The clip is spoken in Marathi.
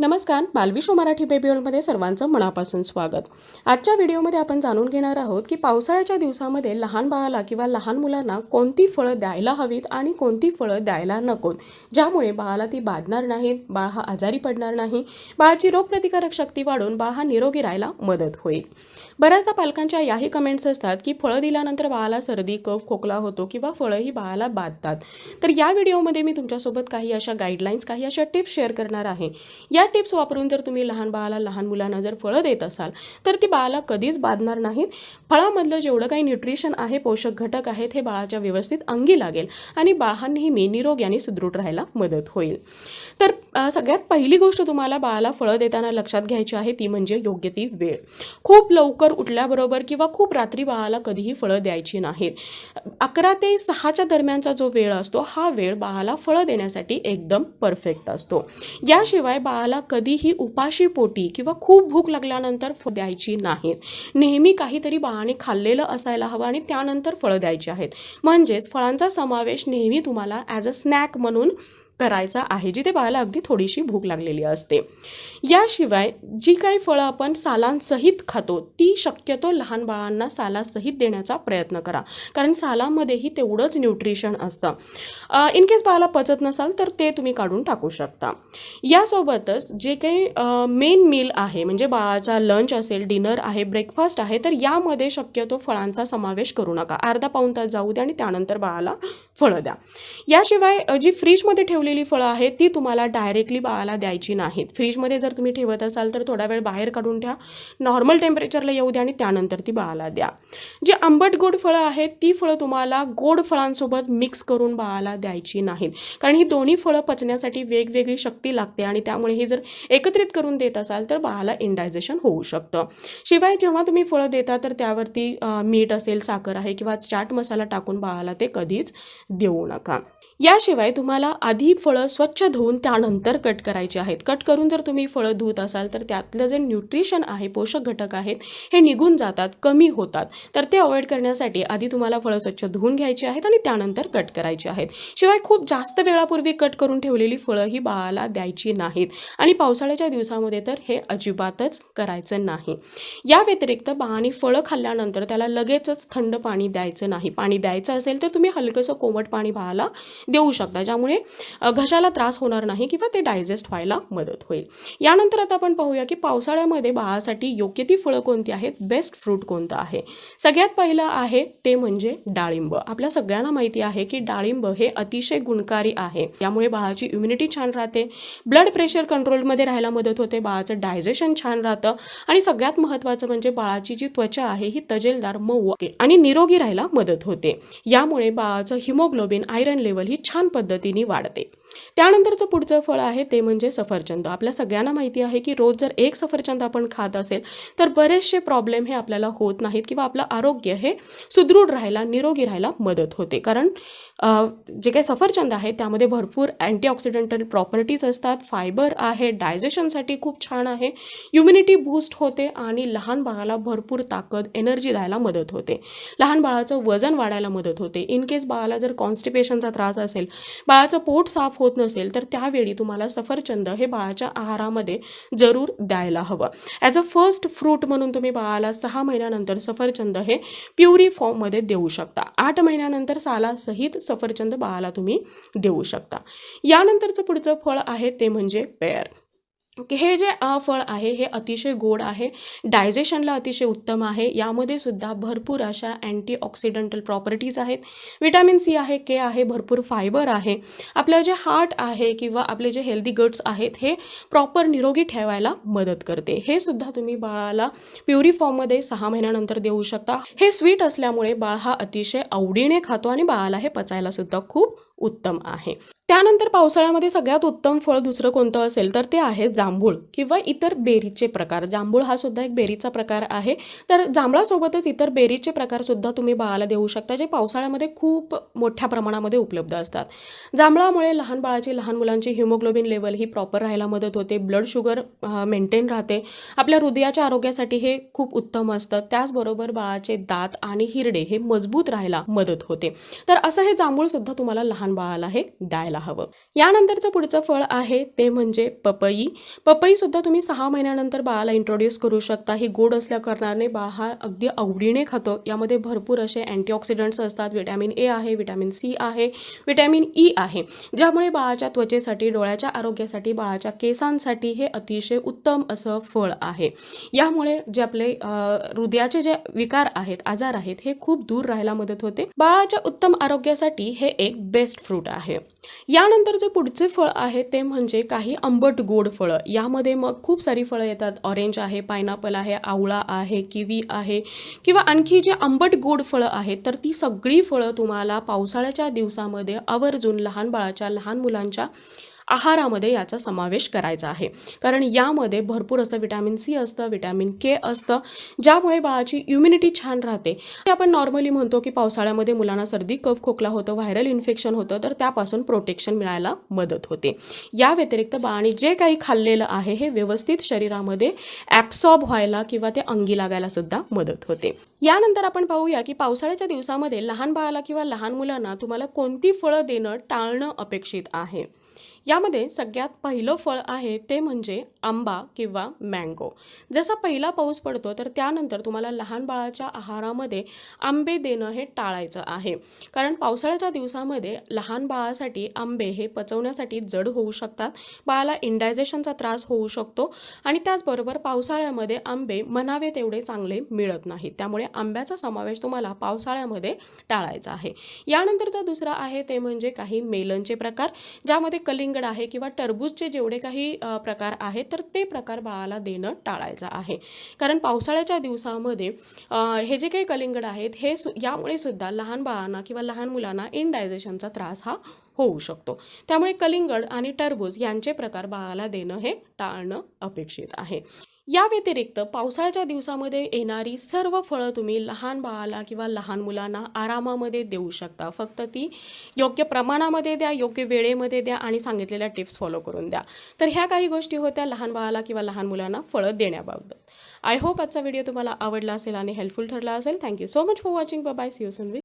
नमस्कार बालविश्व मराठी बेबीओलमध्ये सर्वांचं मनापासून स्वागत. आजच्या व्हिडिओमध्ये आपण जाणून घेणार आहोत की पावसाळ्याच्या दिवसामध्ये लहान बाळाला किंवा लहान मुलांना कोणती फळं द्यायला हवीत आणि कोणती फळं द्यायला नकोत. ज्यामुळे बाळाला ती बाधणार नाहीत बाळ हा आजारी पडणार नाही बाळाची रोगप्रतिकारक शक्ती वाढून बाळ हा निरोगी राहायला मदत होईल. बऱ्याचदा पालकांच्या याही कमेंट्स असतात की फळं दिल्यानंतर बाळाला सर्दी कफ खोकला होतो किंवा फळंही बाळाला बाधतात. तर या व्हिडिओमध्ये मी तुमच्यासोबत काही अशा गाईडलाईन्स काही अशा टिप्स शेअर करणार आहे. या टिप्स वापरून जर तुम्ही लहान बाळाला लहान मुलांना जर फळं देत असाल तर ती बाळाला कधीच बाधणार नाहीत. फळामधलं जेवढं काही न्यूट्रिशन आहे पोषक घटक आहेत हे बाळाच्या व्यवस्थित अंगी लागेल आणि बाळ हा नेहमी निरोगी सुदृढ राहायला मदत होईल. तर सगळ्यात पहिली गोष्ट तुम्हाला बाळाला फळं देताना लक्षात घ्यायची आहे ती म्हणजे योग्य ती वेळ. खूप लवकर उठल्याबरोबर किंवा खूप रात्री बाळाला कधीही फळं द्यायची नाहीत. अकरा ते सहाच्या दरम्यानचा जो वेळ असतो हा वेळ बाळाला फळं देण्यासाठी एकदम परफेक्ट असतो. याशिवाय बाळाला कधीही उपाशी पोटी किंवा खूप भूक लागल्यानंतर फळं द्यायची नाहीत. नेहमी काहीतरी बाळाने खाल्लेलं असायला हवं आणि त्यानंतर फळं द्यायची आहेत. म्हणजेच फळांचा समावेश नेहमी तुम्हाला ॲज अ स्नॅक म्हणून करायचा आहे जिथे बाळाला अगदी थोडीशी भूक लागलेली असते. याशिवाय जी काही फळं आपण सालांसहित खातो ती शक्यतो लहान बाळांना सालासहित देण्याचा प्रयत्न करा. कारण सालामध्येही तेवढंच न्यूट्रिशन असतं. इनकेस बाळाला पचत नसाल तर ते तुम्ही काढून टाकू शकता. यासोबतच जे काही मेन मील आहे म्हणजे बाळाचा लंच असेल डिनर आहे ब्रेकफास्ट आहे तर यामध्ये शक्यतो फळांचा समावेश करू नका. अर्धा पाऊण तास जाऊ द्या आणि त्यानंतर बाळाला फळं द्या. याशिवाय जी फ्रीजमध्ये ठेवली ठेवलेली फळं आहेत ती तुम्हाला डायरेक्टली बाळाला द्यायची नाहीत. फ्रीजमध्ये जर तुम्ही ठेवत असाल तर थोडा वेळ बाहेर काढून ठेवा. नॉर्मल टेम्परेचरला येऊ द्या आणि त्यानंतर ती बाळाला द्या. जी आंबट गोड फळं आहेत ती फळं तुम्हाला गोड फळांसोबत मिक्स करून बाळाला द्यायची नाहीत. कारण ही दोन्ही फळं पचण्यासाठी वेगवेगळी शक्ती लागते आणि त्यामुळे ही जर एकत्रित करून देत असाल तर बाळाला इंडायजेशन होऊ शकतं. शिवाय जेव्हा तुम्ही फळं देता तर त्यावरती मीठ असेल साखर आहे किंवा चाट मसाला टाकून बाळाला ते कधीच देऊ नका. याशिवाय तुम्हाला आधी फळं स्वच्छ धुवून त्यानंतर कट करायची आहेत. कट करून जर तुम्ही फळं धुत असाल तर त्यातलं जे न्यूट्रिशन आहे पोषक घटक आहेत हे निघून जातात कमी होतात. तर ते अवॉइड करण्यासाठी आधी तुम्हाला फळं स्वच्छ धुवून घ्यायची आहेत आणि त्यानंतर कट करायची आहेत. शिवाय खूप जास्त वेळापूर्वी कट करून ठेवलेली फळं ही बाळाला द्यायची नाहीत. आणि पावसाळ्याच्या दिवसामध्ये तर हे अजिबातच करायचं नाही. या व्यतिरिक्त बाळाने फळं खाल्ल्यानंतर त्याला लगेचच थंड पाणी द्यायचं नाही. पाणी द्यायचं असेल तर तुम्ही हलकंसं कोमट पाणी बाळाला देऊ शकता ज्यामुळे घशाला त्रास होणार नाही किंवा ते डायजेस्ट व्हायला मदत होईल. यानंतर आता आपण पाहूया की पावसाळ्यामध्ये बाळासाठी योग्य ती फळं कोणती आहेत? बेस्ट फ्रूट कोणतं आहे? सगळ्यात पहिलं आहे ते म्हणजे डाळिंब. आपल्या सगळ्यांना माहिती आहे की डाळिंब हे अतिशय गुणकारी आहे. यामुळे बाळाची इम्युनिटी छान राहते. ब्लड प्रेशर कंट्रोलमध्ये राहायला मदत होते. बाळाचं डायजेशन छान राहतं. आणि सगळ्यात महत्त्वाचं म्हणजे बाळाची जी त्वचा आहे ही तजेलदार मऊ आणि निरोगी राहायला मदत होते. यामुळे बाळाचं हिमोग्लोबिन आयरन लेवल ही छान पद्धतीने वाढते. त्यानंतरचं पुढचं फळ आहे ते म्हणजे सफरचंद. आपल्या सगळ्यांना माहिती आहे की रोज जर एक सफरचंद आपण खात असेल तर बरेचसे प्रॉब्लेम हे आपल्याला होत नाहीत किंवा आपलं आरोग्य हे सुदृढ राहायला निरोगी राहायला मदत होते. कारण जे काही सफरचंद आहे त्यामध्ये भरपूर अँटीऑक्सिडेंटल प्रॉपर्टीज असतात. फायबर आहे डायजेशनसाठी खूप छान आहे. इम्युनिटी बूस्ट होते आणि लहान बाळाला भरपूर ताकद एनर्जी द्यायला मदत होते. लहान बाळाचं वजन वाढायला मदत होते. इन केस बाळाला जर कॉन्स्टिपेशनचा त्रास असेल बाळाचं पोट साफ होत नसेल तर त्यावेळी तुम्हाला सफरचंद हे बाळाच्या आहारामध्ये जरूर द्यायला हवं. ॲज अ फर्स्ट फ्रूट म्हणून तुम्ही बाळाला सहा महिन्यानंतर सफरचंद हे प्युरी फॉर्ममध्ये देऊ शकता. आठ महिन्यानंतर सालासहित सफरचंद बाळाला तुम्ही देऊ शकता. यानंतरचं पुढचं फळ आहे ते म्हणजे पेअर ओके हे जे फळ आहे हे अतिशय गोड आहे डायजेशनला अतिशय उत्तम आहे यामध्ये सुद्धा भरपूर अशा अँटीऑक्सिडंटल प्रॉपर्टीज आहेत. विटॅमिन सी आहे के आहे भरपूर फायबर आहे. आपलं जे हार्ट आहे किंवा आपले जे हेल्दी गट्स आहेत हे प्रॉपर निरोगी ठेवायला मदत करते. हे सुद्धा तुम्ही बाळाला प्युरी फॉर्ममध्ये सहा महिन्यानंतर देऊ शकता. हे स्वीट असल्यामुळे बाळ हा अतिशय आवडीने खातो आणि बाळाला हे पचायला सुद्धा खूप उत्तम आहे. त्यानंतर पावसाळ्यामध्ये सगळ्यात उत्तम फळ दुसरं कोणतं असेल तर ते आहे जांभूळ किंवा इतर बेरीचे प्रकार. जांभूळ हा सुद्धा एक बेरीचा प्रकार आहे. तर जांभळासोबतच इतर बेरीचे प्रकार सुद्धा तुम्ही बाळाला देऊ शकता जे पावसाळ्यामध्ये खूप मोठ्या प्रमाणामध्ये उपलब्ध असतात. जांभळामुळे लहान बाळाची लहान मुलांची हिमोग्लोबिन लेवल ही प्रॉपर राहायला मदत होते. ब्लड शुगर मेंटेन राहते. आपल्या हृदयाच्या आरोग्यासाठी हे खूप उत्तम असतं. त्याचबरोबर बाळाचे दात आणि हिरडे हे मजबूत राहायला मदत होते. तर असं हे जांभूळ सुद्धा तुम्हाला लहान बाळाला हे द्यायला हवं. यानंतरचं पुढचं फळ आहे ते म्हणजे पपई. पपई सुद्धा तुम्ही सहा महिन्यानंतर बाळाला इंट्रोड्यूस करू शकता. ही गोड असल्या कारणाने बाळ हा अगदी आवडीने खातो. यामध्ये भरपूर असे अँटीऑक्सिडंट्स असतात. विटॅमिन ए आहे विटॅमिन सी आहे विटॅमिन ई e आहे. ज्यामुळे बाळाच्या त्वचेसाठी डोळ्याच्या आरोग्यासाठी बाळाच्या केसांसाठी हे अतिशय उत्तम असं फळ आहे. यामुळे जे आपले हृदयाचे जे विकार आहेत आजार आहेत हे खूप दूर राहायला मदत होते. बाळाच्या उत्तम आरोग्यासाठी हे एक बेस्ट फ्रूट आहे. यानंतर जे पुढचे फळ आहे ते म्हणजे काही आंबट गोड फळं. यामध्ये मग खूप सारी फळं येतात. ऑरेंज आहे पायनॅपल आहे आवळा आहे किवी आहे किंवा आणखी जे आंबट गोड फळं आहेत तर ती सगळी फळं तुम्हाला पावसाळ्याच्या दिवसामध्ये आवर्जून लहान बाळाच्या लहान मुलांच्या आहारामध्ये याचा समावेश करायचा आहे. कारण यामध्ये भरपूर असं विटॅमिन सी असतं विटॅमिन के असतं ज्यामुळे बाळाची इम्युनिटी छान राहते. आपण नॉर्मली म्हणतो की पावसाळ्यामध्ये मुलांना सर्दी कफ खोकला होतं व्हायरल इन्फेक्शन होतं तर त्यापासून प्रोटेक्शन मिळायला मदत होते. या व्यतिरिक्त बाळाने जे काही खाल्लेलं आहे हे व्यवस्थित शरीरामध्ये ॲप्सॉर्ब व्हायला किंवा ते अंगी लागायला सुद्धा मदत होते. यानंतर आपण पाहूया की पावसाळ्याच्या दिवसामध्ये लहान बाळाला किंवा लहान मुलांना तुम्हाला कोणती फळं देणं टाळणं अपेक्षित आहे. यामध्ये सगळ्यात पहिलं फळ आहे ते म्हणजे आंबा किंवा मँगो जसा पहिला पाऊस पडतो तर त्यानंतर तुम्हाला लहान बाळाच्या आहारामध्ये आंबे देणं हे टाळायचं आहे. कारण पावसाळ्याच्या दिवसामध्ये लहान बाळासाठी आंबे हे पचवण्यासाठी जड होऊ शकतात बाळाला इंडायजेशनचा त्रास होऊ शकतो आणि त्याचबरोबर पावसाळ्यामध्ये आंबे म्हणावे तेवढे चांगले मिळत नाहीत. त्यामुळे आंब्याचा समावेश तुम्हाला पावसाळ्यामध्ये टाळायचा आहे. यानंतरचा दुसरा आहे ते म्हणजे काही मेलनचे प्रकार ज्यामध्ये कलिंग कलिंगड आहे किंवा टरबूजचे जेवढे काही प्रकार आहेत तर ते प्रकार बाळाला देणं टाळायचं आहे. कारण पावसाळ्याच्या दिवसामध्ये हे जे काही कलिंगड आहेत हे सु यामुळे सुद्धा लहान बाळांना किंवा लहान मुलांना इनडायजेशनचा त्रास हा होऊ शकतो. त्यामुळे कलिंगड आणि टरबूज यांचे प्रकार बाळाला देणं हे टाळणं अपेक्षित आहे. या व्यतिरिक्त पावसाळ्याच्या दिवसामध्ये येणारी सर्व फळं तुम्ही लहान बाळाला किंवा लहान मुलांना आरामामध्ये देऊ शकता. फक्त ती योग्य प्रमाणामध्ये द्या योग्य वेळेमध्ये द्या आणि सांगितलेल्या टिप्स फॉलो करून द्या. तर ह्या काही गोष्टी होत्या लहान बाळाला किंवा लहान मुलांना फळं देण्याबाबत. आय होप आजचा व्हिडिओ तुम्हाला आवडला असेल आणि हेल्पफुल ठरला असेल. Thank you so much for watching bye see you soon